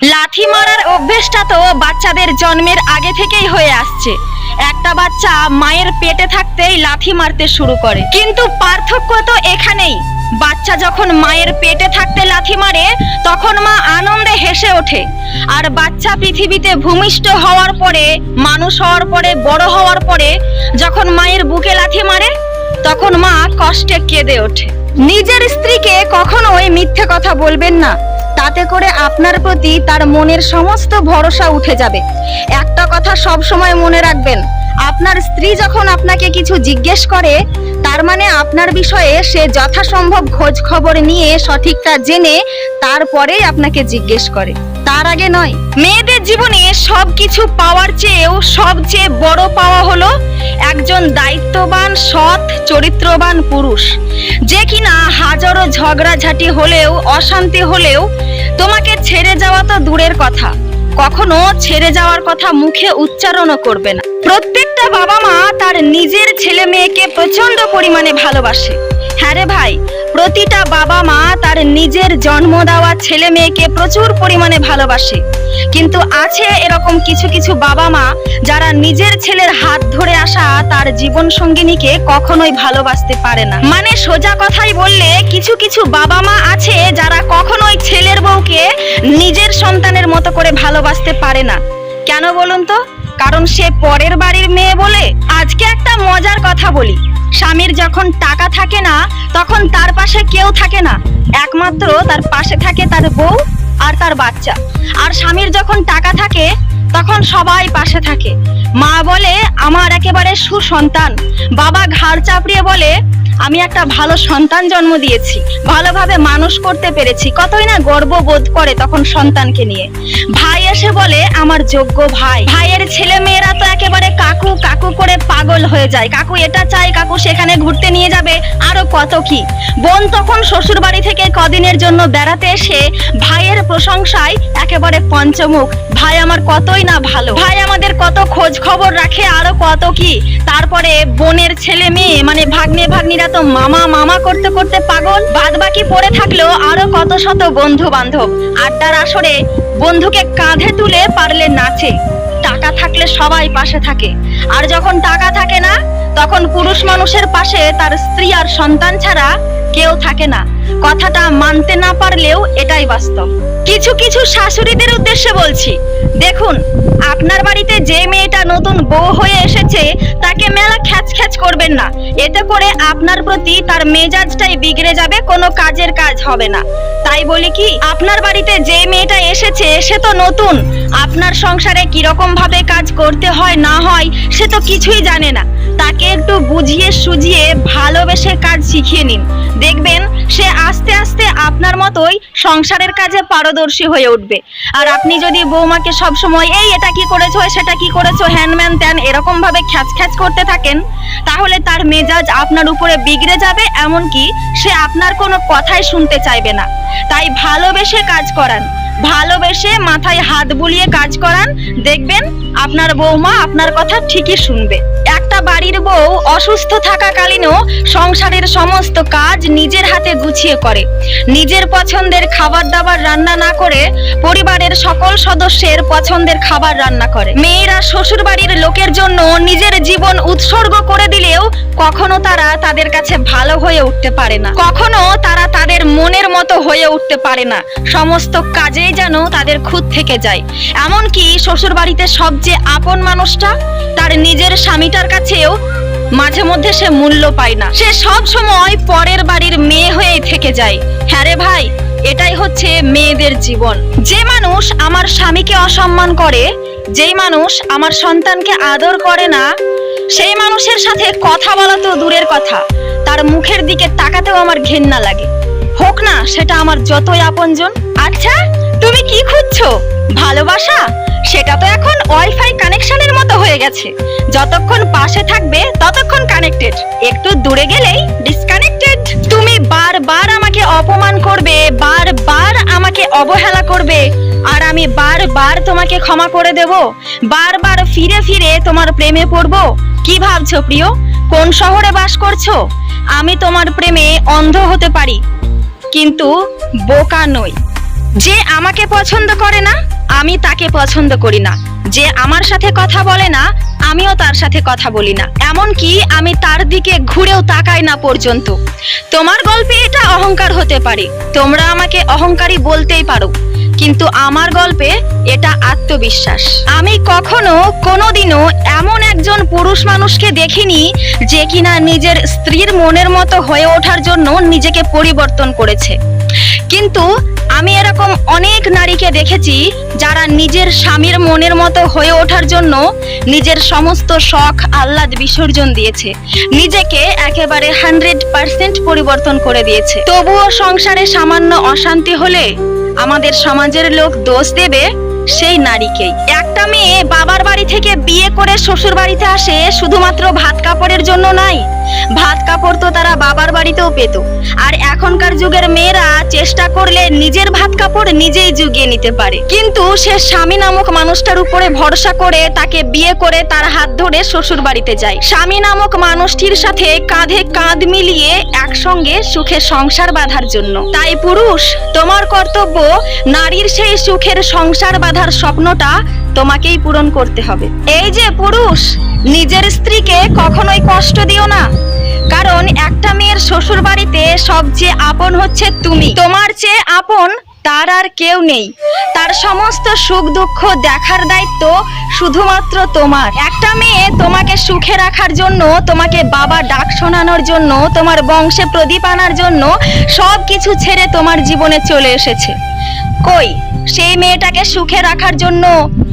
লাথি মারার অভ্যেসটা তো বাচ্চাদের জন্মের আগে থেকেই হয়ে আসছে। একটা বাচ্চা মায়ের পেটে থাকতেই লাথি মারতে শুরু করে। কিন্তু পার্থক্য তো এখানেই। বাচ্চা যখন মায়ের পেটে থাকতে লাথি মারে, তখন মা আনন্দে হেসে ওঠে। আর বাচ্চা পৃথিবীতে ভূমিষ্ঠ হওয়ার পরে, মানুষ হওয়ার পরে, বড় হওয়ার পরে, যখন মায়ের বুকে লাথি মারে, তখন মা কষ্টে কেঁদে ওঠে। নিজের স্ত্রীকে কখনোই মিথ্যে কথা বলবেন না। তাতে করে আপনার প্রতি তার মনের সমস্ত ভরসা উঠে যাবে। একটা কথা সব সময় মনে রাখবেন, আপনার স্ত্রী যখন আপনাকে কিছু জিজ্ঞেস করে, তার মানে আপনার বিষয়ে সে যথাসম্ভব খোঁজ খবর নিয়ে সঠিকটা জেনে তারপরেই আপনাকে জিজ্ঞেস করে। তার আগে নয়, মেয়েদের জীবনে সবকিছু পাওয়ার চেয়েও সবচেয়ে বড় পাওয়া হলো একজন দায়িত্ববান, সৎ, চরিত্রবান পুরুষ। যে কিনা হাজারো ঝগড়াঝাটি হলেও, অশান্তি হলেও তোমাকে ছেড়ে যাওয়া তো দূরের কথা। কখনো ছেড়ে যাওয়ার কথা মুখে উচ্চারণও করবে না। প্রত্যেকটা বাবা মা তার নিজের ছেলে মেয়েকে প্রচণ্ড পরিমাণে ভালোবাসে। হ্যাঁ রে ভাই প্রতিটা বাবা মা তার নিজের জন্ম দেওয়া ছেলে মেয়েকে প্রচুর পরিমাণে ভালোবাসে। কিন্তু আছে এরকম কিছু কিছু বাবা মা যারা নিজের ছেলের হাত ধরে আসা তার জীবন সঙ্গিনীকে কখনোই ভালোবাসতে পারে না। মানে সোজা কথাই বললে, কিছু কিছু বাবা মা আছে যারা কখনোই ছেলের বউকে নিজের সন্তানের মতো করে ভালোবাসতে পারে না। কেন বলুন তো? কারণ সে পরের বাড়ির মেয়ে বলে আজকে একটা মজার কথা বলি। স্বামীর যখন টাকা থাকে না, তখন তার পাশে কেউ থাকে না। একমাত্র তার পাশে থাকে তার বউ আর তার বাচ্চা। আর স্বামীর যখন টাকা থাকে, তখন সবাই পাশে থাকে। মা বলে, আমার একেবারে সুসন্তান। বাবা ঘাড় চাপড়িয়ে বলে, আমি একটা ভালো সন্তান জন্ম দিয়েছি। ভালোভাবে মানুষ করতে পেরেছি। কতই না গর্ব বোধ করে তখন সন্তানকে নিয়ে। ভাই এসে বলে, আমার যোগ্য ভাই। ভাইয়ের ছেলে মেয়েরা তো একেবারে কাকু কাকু পাগল হয়ে যায়। কাকু এটা চাই কাকু সেখানে ঘুরতে নিয়ে যাবে। আরও কত কি? বোন তখন শ্বশুর বাড়ি থেকে কদিনের জন্য বেড়াতে এসে ভাইয়ের প্রশংসায় একেবারে পঞ্চমুখ। ভাই আমার কতই না ভালো। ভাই আমাদের কত খোঁজ খবর রাখে, আরও কত কি? তারপরে বোনের ছেলে মেয়ে মানে ভাগ্নে ভাগ্নিরা তো মামা মামা করতে করতে পাগল। বাদ বাকি পড়ে থাকল আরও কত শত বন্ধু বান্ধব আড্ডার আসরে বন্ধুকে কাঁধে তুলে পারলে নাচে। টাকা থাকলে সবাই পাশে থাকে। আর যখন টাকা থাকে না, তখন পুরুষ মানুষের পাশে তার স্ত্রী আর সন্তান ছাড়া কেউ থাকে না। কথাটা মানতে না পারলেও এটাই বাস্তব। কিছু কিছু শাশুড়িদের উদ্দেশ্যে বলছি, দেখুন, আপনার বাড়িতে যে মেয়েটা নতুন বউ হয়ে এসেছে, তাকে মেলা খ্যাচ খ্যাচ করবেন না। এতে করে আপনার প্রতি তার মেজাজটাই বিগড়ে যাবে, কোনো কাজের কাজ হবে না। তাই বলি কি, আপনার বাড়িতে যে মেয়েটা এসেছে, সে তো নতুন। আপনার সংসারে কীরকম ভাবে কাজ করতে হয়, না হয়, সে তো কিছুই জানে না। তাকে একটু বুঝিয়ে সুজিয়ে ভালোবেসে কাজ শিখিয়ে নিন। দেখবেন, সে আস্তে আস্তে আপনার মতোই সংসারের কাজে পারদর্শী হয়ে উঠবে। আর আপনি যদি বৌমাকে সব সময় এই, এটা কি করেছ? সেটা কি করেছ? হ্যানম্যান ত্যান এরকম ভাবে খ্যাচ খ্যাচ করতে থাকেন, তাহলে তার মেজাজ আপনার উপরে বিগড়ে যাবে এমনকি সে আপনার কোনো কথাই শুনতে চাইবে না। তাই ভালোবেসে কাজ করান। ভালোবেসে মাথায় হাত বুলিয়ে কাজ করান। দেখবেন আপনার বৌমা আপনার কথা ঠিকই শুনবে। একটা বাড়ির বউ অসুস্থ থাকাকালীনও সংসারের সমস্ত কাজ নিজের হাতে গুছিয়ে করে। নিজের পছন্দের খাবার দাবার রান্না না করে পরিবারের সকল সদস্যের পছন্দের খাবার রান্না করে। মেয়েরা শ্বশুর বাড়ির লোকের জন্য নিজের জীবন উৎসর্গ করে দিলেও কখনো তারা তাদের কাছে ভালো হয়ে উঠতে পারে না। কখনো তারা তাদের মনের মতো হয়ে উঠতে পারে না। সমস্ত কাজেই যেন তাদের খুদ থেকে যায়। এমনকি শ্বশুর বাড়িতে সবচেয়ে আপন মানুষটা তার নিজের স্বামীটার কাছেও মাঝে মধ্যে সে মূল্য পায় না। সে সব সময় পরের বাড়ির মেয়ে হয়েই থেকে যায়। হ্যাঁ রে ভাই, এটাই হচ্ছে মেয়েদের জীবন। যে মানুষ আমার স্বামীকে অসম্মান করে, যেই মানুষ আমার সন্তানকে আদর করে না, সেই মানুষের সাথে কথা বলা তো দূরের কথা। তার মুখের দিকে তাকাতেও আমার ঘেন্না লাগে। হোক না, সেটা আমার যতই আপনজন। আচ্ছা তুমি কি খুঁজছো? ভালোবাসা? সেটা তো এখন ওয়াইফাই কানেকশনের মতো হয়ে গেছে। যতক্ষণ পাশে থাকবে, ততক্ষণ কানেক্টেড একটু দূরে গেলেই ডিসকানেক্টেড তুমি বারবার আমাকে অপমান করবে, বারবার আমাকে অবহেলা করবে, আর আমি বারবার তোমাকে ক্ষমা করে দেব, বারবার ফিরে ফিরে তোমার প্রেমে পড়ব। কি ভাবছ প্রিয়? কোন শহরে বাস করছ? আমি তোমার প্রেমে অন্ধ হতে পারি, কিন্তু বোকা নই। যে আমাকে পছন্দ করে না আমি তাকে পছন্দ করি না। যে আমার সাথে কথা বলে না, আমিও তার সাথে কথা বলি না। এমনকি আমি তার দিকে ঘুরেও তাকাই না পর্যন্ত। তোমার গল্পে এটা অহংকার হতে পারে। তোমরা আমাকে অহংকারী বলতেই পারো। কিন্তু আমার গল্পে এটা আত্মবিশ্বাস। আমি কখনো কোনোদিনও এমন একজন পুরুষ মানুষকে দেখিনি যে কিনা নিজের স্ত্রীর মনের মতো হয়ে ওঠার জন্য নিজেকে পরিবর্তন করেছে। কিন্তু আমি এরকম অনেক নারীকে দেখেছি যারা নিজের স্বামীর মনের মতো হয়ে ওঠার জন্য নিজের সমস্ত শখ, আহ্লাদ বিসর্জন দিয়েছে। নিজেকে একেবারে হান্ড্রেড পার্সেন্ট পরিবর্তন করে দিয়েছে। তবুও সংসারে সামান্য অশান্তি হলে আমাদের সমাজের লোক দোষ দেবে সেই নারীকেই। একটা মেয়ে বাবার বাড়ি থেকে বিয়ে করে শ্বশুর বাড়িতে আসে শুধুমাত্র ভাত কাপড়ের জন্য নাই। ভাত কাপড় তো তারা বাবার বাড়িতেও পেত। আর এখনকার যুগের মেয়েরা চেষ্টা করলে নিজের ভাত কাপড় নিজেই জুগিয়ে নিতে পারে। কিন্তু সে স্বামী নামক মানুষটার উপরে ভরসা করে তাকে বিয়ে করে তার হাত ধরে শ্বশুর বাড়িতে যায়। স্বামী নামক মানুষটির সাথে কাঁধে কাঁধ মিলিয়ে একসঙ্গে সুখে সংসার বাঁধার জন্য। তাই পুরুষ, তোমার কর্তব্য নারীর সেই সুখের সংসার বাঁধার স্বপ্নটা তোমাকেই পূরণ করতে হবে। এই যে পুরুষ, নিজের স্ত্রীকে কখনোই কষ্ট দিও না। কারণ একটা মেয়ের শ্বশুর বাড়িতে সবচেয়ে আপন হচ্ছে তুমি। তোমার চেয়ে আপন তার আর কেউ নেই। তার সমস্ত সুখ দুঃখ দেখার দায়িত্ব শুধুমাত্র তোমার। একটা মেয়ে তোমাকে সুখে রাখার জন্য, তোমাকে বাবা ডাক শোনানোর জন্য, তোমার বংশে প্রদীপ আনার জন্য সব কিছু ছেড়ে তোমার জীবনে চলে এসেছে। কই? সেই মেয়েটাকে সুখে রাখার জন্য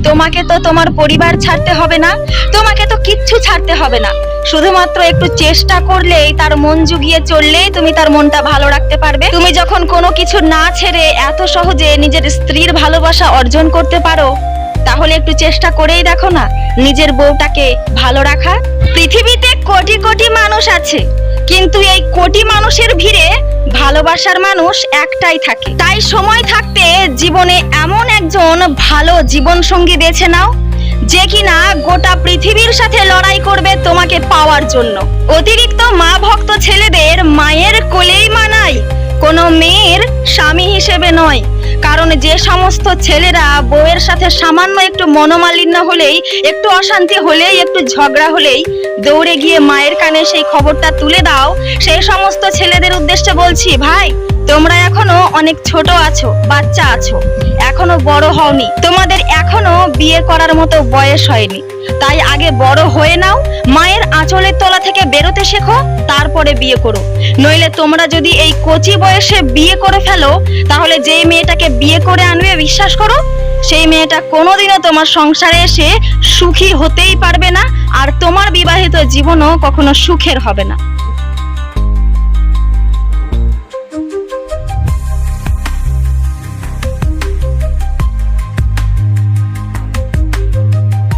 তোমাকে তো তোমার পরিবার ছাড়তে হবে না, তোমাকে তো কিচ্ছু ছাড়তে হবে না। শুধুমাত্র একটু চেষ্টা করলেই তার মন জুগিয়ে চললেই তুমি তার মনটা ভালো রাখতে পারবে। তুমি যখন কোনো কিছু না ছেড়ে এত সহজে নিজের স্ত্রীর ভালোবাসা অর্জন করতে পারো, তাহলে একটু চেষ্টা করেই দেখো না, নিজের বউটাকে ভালো রাখা। পৃথিবীতে কোটি কোটি মানুষ আছে কিন্তু এই কোটি মানুষের ভিড়ে ভালোবাসার মানুষ একটাই থাকে। তাই সময় থাকতে জীবনে এমন একজন ভালো জীবন সঙ্গী বেছে নাও, যে কিনা গোটা পৃথিবীর সাথে লড়াই করবে তোমাকে পাওয়ার জন্য। অতিরিক্ত মা ভক্ত ছেলেদের মায়ের কোলেই মানায় কোনো মেয়ের স্বামী হিসেবে নয়। কারণ যে সমস্ত ছেলেরা বউয়ের সাথে সামান্য একটু মনোমালিন্য হলেই, একটু অশান্তি হলেই, একটু ঝগড়া হলেই দৌড়ে গিয়ে মায়ের কানে সেই খবরটা তুলে দাও, সেই সমস্ত ছেলেদের উদ্দেশ্যে বলছি, ভাই, তোমরা এখনও অনেক ছোট আছো, বাচ্চা আছো, এখনও বড় হওনি। তোমাদের এখনও বিয়ে করার মতো বয়স হয়নি। তাই আগে বড় হয়ে নাও, মায়ের আঁচলের তলা থেকে বেরোতে শেখো, তারপরে বিয়ে করো। নইলে তোমরা যদি এই কচি বয়সে বিয়ে করে ফেলো, তাহলে যেই মেয়েটাকে বিয়ে করে আনবে, বিশ্বাস করো, সেই মেয়েটা কোনোদিনও তোমার সংসারে এসে সুখী হতেই পারবে না, আর তোমার বিবাহিত জীবনও কখনো সুখের হবে না।